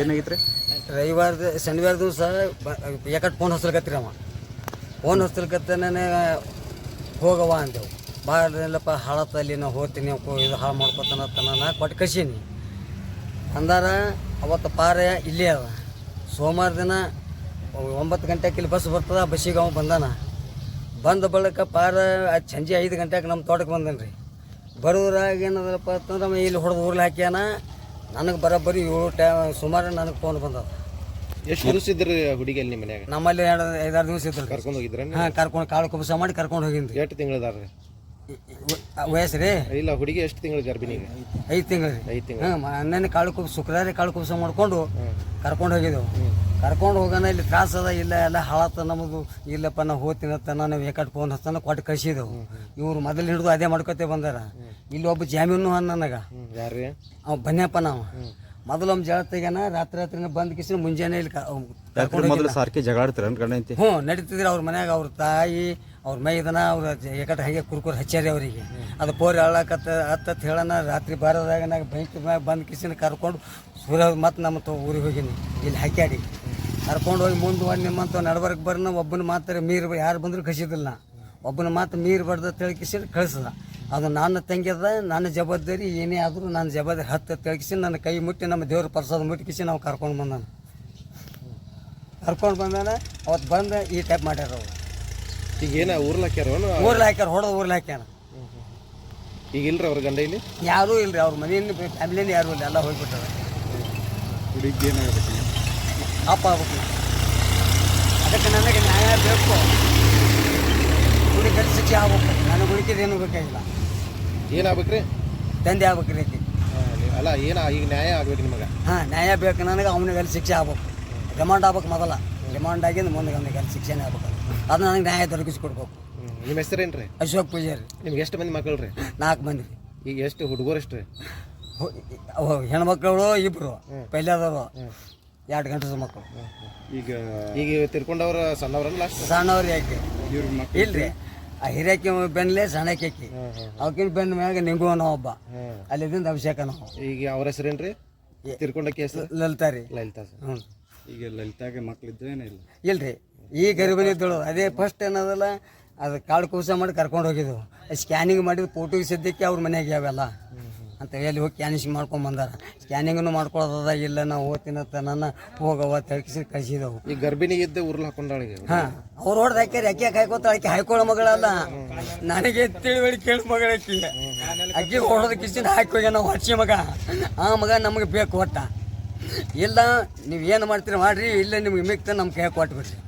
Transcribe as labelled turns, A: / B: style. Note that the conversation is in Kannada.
A: ಏನಾಗಿತ್ತು ರೀ
B: ರವಿವಾರದ ಶನಿವಾರ ದಿವಸ ಯಾಕಟ್ ಫೋನ್ ಹಚ್ಚಲ್ಕತ್ರಿ ಅವ. ಫೋನ್ ಹಚ್ಚಲ್ಕತ್ತ ನನಗೆ ಹೋಗವ ಅಂದೆವು ಬಾರಲ್ಲಪ್ಪ ಹಾಳತ್ತಲ್ಲಿ ನಾ ಹೋಗ್ತೀನಿ ಇದು ಹಾಳು ಮಾಡ್ಕೊತಾನ ನಾ ಕೊಟ್ಟು ಕಸೀನಿ ಅಂದಾರ ಅವತ್ತು ಪಾರ ಇಲ್ಲೇ ಅದ ಸೋಮವಾರ ದಿನ ಒಂಬತ್ತು ಗಂಟೆಗೆ ಇಲ್ಲಿ ಬಸ್ ಬರ್ತದ, ಬಸ್ಸಿಗೆ ಅವ ಬಂದಾನ. ಬಂದ ಬಳಿಕ ಪಾರ ಸಂಜೆ ಐದು ಗಂಟೆಗೆ ನಮ್ಮ ತೋಟಕ್ಕೆ ಬಂದನು ರೀ ಬರೋದ್ರಾಗ ಏನದಪ್ಪ ಅಂತಂದ್ರೆ ಅವ ಇಲ್ಲಿ ಹೊಡೆದು ಊರ್ಲಿ ಹಾಕ್ಯಾನ? ನನಗೆ ಬರೋಬ್ಬರಿ ಏಳು ಟೈಮ್ ಸುಮಾರು ನನಗೆ ಫೋನ್ ಬಂದದ.
C: ಎಷ್ಟು ದಿವಸ ಇದ್ರಿ ಹುಡುಗಿ ಅಲ್ಲಿ ನಿಮ್ಮ ಮನ್ಯಾಗ?
B: ನಮ್ಮಲ್ಲಿ ಎರಡು ಐದಾರು ದಿವಸ ಇದ್ದರು
C: ಕರ್ಕೊಂಡು ಹೋಗಿದ್ರೆ
B: ಹಾಂ ಕರ್ಕೊಂಡು ಕಾಳು ಕುಬಸ ಮಾಡಿ ಕರ್ಕೊಂಡು ಹೋಗಿದ್ದೆ
C: ಎಷ್ಟು ತಿಂಗಳದಾರ್ರಿ?
B: ವಯಸ್ಸು ರೀ?
C: ಇಲ್ಲ ಹುಡುಗಿ ಎಷ್ಟು ತಿಂಗಳು ಗರ್ಭಿಣಿ
B: ಐದು ತಿಂಗಳು ರೀ.
C: ಐದು ತಿಂಗಳು.
B: ಹಾಂ ಕಾಳು ಕುಬ್ ಶುಕ್ರವಾರ ಕಾಳು ಕುಬ್ಸ ಮಾಡ್ಕೊಂಡು ಕರ್ಕೊಂಡು ಹೋಗಿದ್ದೆವು. ಕರ್ಕೊಂಡು ಹೋಗೋಣ ಇಲ್ಲಿ ತ್ರಾಸ ಅದ ಇಲ್ಲ ಎಲ್ಲ ಹಾಳತ್ತ ನಮ್ಮದು ಇಲ್ಲಪ್ಪ ನಾವು ಹೋಗ್ತೀನತ್ತ ನಾವು ವೇಕಟ್ ಫೋನ್ ಹತ್ತನ ಕೊಟ್ಟು ಕಳಿಸಿದೆವು ಇವ್ರು ಮೊದಲು ಹಿಡಿದು ಅದೇ ಮಾಡ್ಕೊತೇ ಬಂದಾರ. ಇಲ್ಲಿ ಒಬ್ಬ ಜಾಮೀನು ಅನ್ನ ನನಗೆ.
C: ಯಾರು
B: ಅವ ಬನ್ಯಪ್ಪ ನಾವು. ಮೊದಲು ಒಮ್ಮೆ ಜಳ ತೆಗ್ಯಾನ ರಾತ್ರಿ ರಾತ್ರಿನ ಬಂದ್ ಕಿಸಿನ ಮುಂಜಾನೆ ಇಲ್ಲಿ
A: ಮೊದಲು ಸಾರ್ಕೆ ಜಗಳ ಆಡ್ತೀರ ಗಂಡ
B: ಹ್ಞೂ ನಡೀತಿದ್ರಿ ಅವ್ರ ಮನ್ಯಾಗ ಅವ್ರ ತಾಯಿ ಅವ್ರ ಮೈದನ ಅವ್ರ ಏಕಟ್ಟ ಹಾಗೆ ಕುರ್ಕುರ್ ಹಚ್ಚಾರಿ ಅವರಿಗೆ. ಅದು ಪೋರಿ ಅಳಕತ್ತ ಅತ್ತತ್ ಹೇಳನ ರಾತ್ರಿ ಬಾರದಾಗ ನಾಗ ಬೆಂಕಿ ಮ್ಯಾಗ ಬಂದು ಕಿಸಿನ ಕರ್ಕೊಂಡು ಸೂರ್ಯ ಮತ್ತೆ ನಮ್ಮ ತ ಊರಿಗೆ ಹೋಗಿನಿ. ಇಲ್ಲಿ ಹಾಕ್ಯಾಡಿ. ಕರ್ಕೊಂಡು ಹೋಗಿ ಮುಂದೆ ಒಂದು ನಿಮ್ಮಂತ ನಡ್ಬರ್ಕ್ ಬರ್ನ ಒಬ್ಬನ ಮಾತ್ರ ಮೀರ್ ಯಾರು ಬಂದರೂ ಕಸಿದಿಲ್ಲ. ಒಬ್ಬನ ಮಾತು ಮೀರ್ ಬಡ್ದ ತಿಳ್ಕಿಸಿ ಕಳಿಸದ. ಅದು ನನ್ನ ತಂಗಿದ ನನ್ನ ಜವಾಬ್ದಾರಿ ಏನೇ ಆದರೂ ನನ್ನ ಜವಾಬ್ದಾರಿ ಹತ್ತು ತೆಗಿಸಿ ನನ್ನ ಕೈ ಮುಟ್ಟಿ ನಮ್ಮ ದೇವ್ರ ಪ್ರಸಾದ ಮುಟ್ಟಿಸಿ ನಾವು ಕರ್ಕೊಂಡು ಬಂದಾನ. ಕರ್ಕೊಂಡು ಬಂದಾನ ಅವತ್ತು ಬಂದು ಈ ಟೈಪ್ ಮಾಡ್ಯಾರ ಅವ್ರು.
C: ಈಗ ಏನ ಊರ್ಲ ಹಾಕ್ಯಾರ
B: ಊರ್ಲ ಹಾಕ್ಯಾರ ಹೊಡೆದು ಊರ್ಲ ಹಾಕ್ಯಾನ.
C: ಈಗ ಇಲ್ರಿ ಅವ್ರ ಗಂಡ ಇಲ್ಲಿ?
B: ಯಾರೂ ಇಲ್ರಿ ಅವ್ರ ಮನೆಯಲ್ಲಿ ಫ್ಯಾಮಿಲಿಯಲ್ಲಿ ಯಾರೂ ಇಲ್ಲ ಎಲ್ಲ ಹೋಗ್ಬಿಟ್ಟಾರ.
A: ಹುಡುಗಿ ಏನಾಗಬೇಕು
B: ಅಪ್ಪ ಆಗ್ಬೇಕು. ಅದಕ್ಕೆ ನನಗೆ ನ್ಯಾಯ ಬೇಕು. ಹುಡುಗಿ ಶಿಕ್ಷೆ ಆಗ್ಬೇಕು. ನನಗೆ ಹುಡುಕಿದೇನು ಬೇಕಾಗಿಲ್ಲ. ಆಗ್ಬೇಕು ರೀ
C: ಹಾ, ನೀವ್- ಅಲ್ಲ ಏನು ಈಗ ನ್ಯಾಯ ಆಗ್ಬೇಕು ನಿಮಗೆ?
B: ಹಾಂ ನ್ಯಾಯ ಬೇಕು ನನಗೆ ಅವನಿಗೆ ಅಲ್ಲಿ ಶಿಕ್ಷೆ ಆಗ್ಬೇಕು. ರಿಮಾಂಡ್ ಆಗ್ಬೇಕು ಮೊದಲ. ರಿಮಾಂಡ್ ಆಗಿಂದ ಮುಂದೆ ಅವನಿಗೆ ಅಲ್ಲಿ ಶಿಕ್ಷೆನೇ ಆಗ್ಬೇಕು. ಅದು ನನಗೆ ನ್ಯಾಯ ದೊರಕಿಸ್ಕೊಡ್ಬೇಕು.
C: ನಿಮ್ಮ ಹೆಸ್ರು ಏನು ರೀ
B: ಅಶೋಕ್ ಪೂಜಾರಿ.
C: ನಿಮ್ಗೆ ಎಷ್ಟು ಮಂದಿ ಮಕ್ಕಳು ರೀ
B: ನಾಲ್ಕು ಮಂದಿ. ರೀ
C: ಈಗ ಎಷ್ಟು ಹುಡುಗರು ಎಷ್ಟು ರೀ
B: ಹೆಣ್ಮಕ್ಳು ಇಬ್ಬರು ಪೈಲಾದವರು ಎರಡು ಗಂಟೆ ಮಕ್ಕಳು.
A: ಈಗ
C: ಈಗ ತಿರ್ಕೊಂಡವ್ರ ಸಣ್ಣವ್ರನ್ನ ಲಾಸ್ಟ್
B: ಸಣ್ಣವ್ರು ಯಾಕೆ? ಇಲ್ರಿ. ಆ ಹಿರಿಯಕ್ಕೆ ಬೆನ್ಲೆ ಸಣ್ಣಕ್ಕೆ ಅವಕಿನ ಬೆನ್ ಮ್ಯಾಗ ನಿಂಗುವನ ಒಬ್ಬ ಅಲ್ಲಿದಿಂದ ಅಭಿಷೇಕ ನಾವು.
C: ಈಗ ಅವ್ರ ಹೆಸರೇನ್ರಿ? ತಿರ್ಕೊಂಡ ಕೇಸ್
B: ಲಲಿತಾ ರೀ.
C: ಲಲಿತಾ ಸರ್.
B: ಹ್ಞೂ
A: ಈಗ ಲಲಿತಾಗೆ ಮಕ್ಳಿದ್ದು ಏನಿಲ್ಲ
B: ಇಲ್ರಿ. ಈ ಗರಿಬನಿದ್ದಳು ಅದೇ ಫಸ್ಟ್ ಏನದಲ್ಲ ಅದು ಕಾಡು ಕೂಸ ಮಾಡಿ ಕರ್ಕೊಂಡು ಹೋಗಿದ್ವು. ಸ್ಕ್ಯಾನಿಂಗ್ ಮಾಡಿದ ಫೋಟೋಗೆ ಸದ್ಯಕ್ಕೆ ಅವ್ರ ಮನೆಗೆ ಯಾವೆಲ್ಲ ಅಂತ ಹೇಳಿ ಹೋಗಿ ಸ್ಕ್ಯಾನಿಂಗ್ ಮಾಡ್ಕೊಂಡು ಬಂದಾರ. ಸ್ಕ್ಯಾನಿಂಗನ್ನು ಮಾಡ್ಕೊಳ್ಳೋದ ಇಲ್ಲ ನಾವು ಓದ್ತೀನತ್ತ ನನ್ನ ಹೋಗವ ತಳ್ಕಿಸಿ ಕಳಿಸಿದವು.
C: ಈ ಗರ್ಭಿಣಿ ಇದ್ದ ಊರ್ಲ ಹಾಕೊಂಡಾಳಿಗೆ
B: ಹಾ ಅವ್ರು ಹೊಡೆದು ಹಾಕ್ಯಾರ ಅಕ್ಕಿ ಹಾಕೋತ ಆಕೆ ಹಾಕೊಳ್ಳೋ ಮಗಳಲ್ಲ ನನಗೆ ತಿಳಿವಳಿ ಕೇಳಿ ಮಗಳ ಆಕಿ ಅಕ್ಕಿ ಹೊಡೆದ ಕಿಸಿನ ಹಾಕಿ ಹೋಗ್ಯ ನಾವು ಹಚ್ಚಿ ಮಗ. ಆ ಮಗ ನಮಗೆ ಬೇಕು ಒಟ್ಟ. ಇಲ್ಲ ನೀವು ಏನು ಮಾಡ್ತೀರಿ ಮಾಡ್ರಿ ಇಲ್ಲ ನಿಮ್ಗೆ ಮಿಕ್ತ ನಮ್ಮ ಕೈ ಕೊಟ್ಬಿಡ್ರಿ.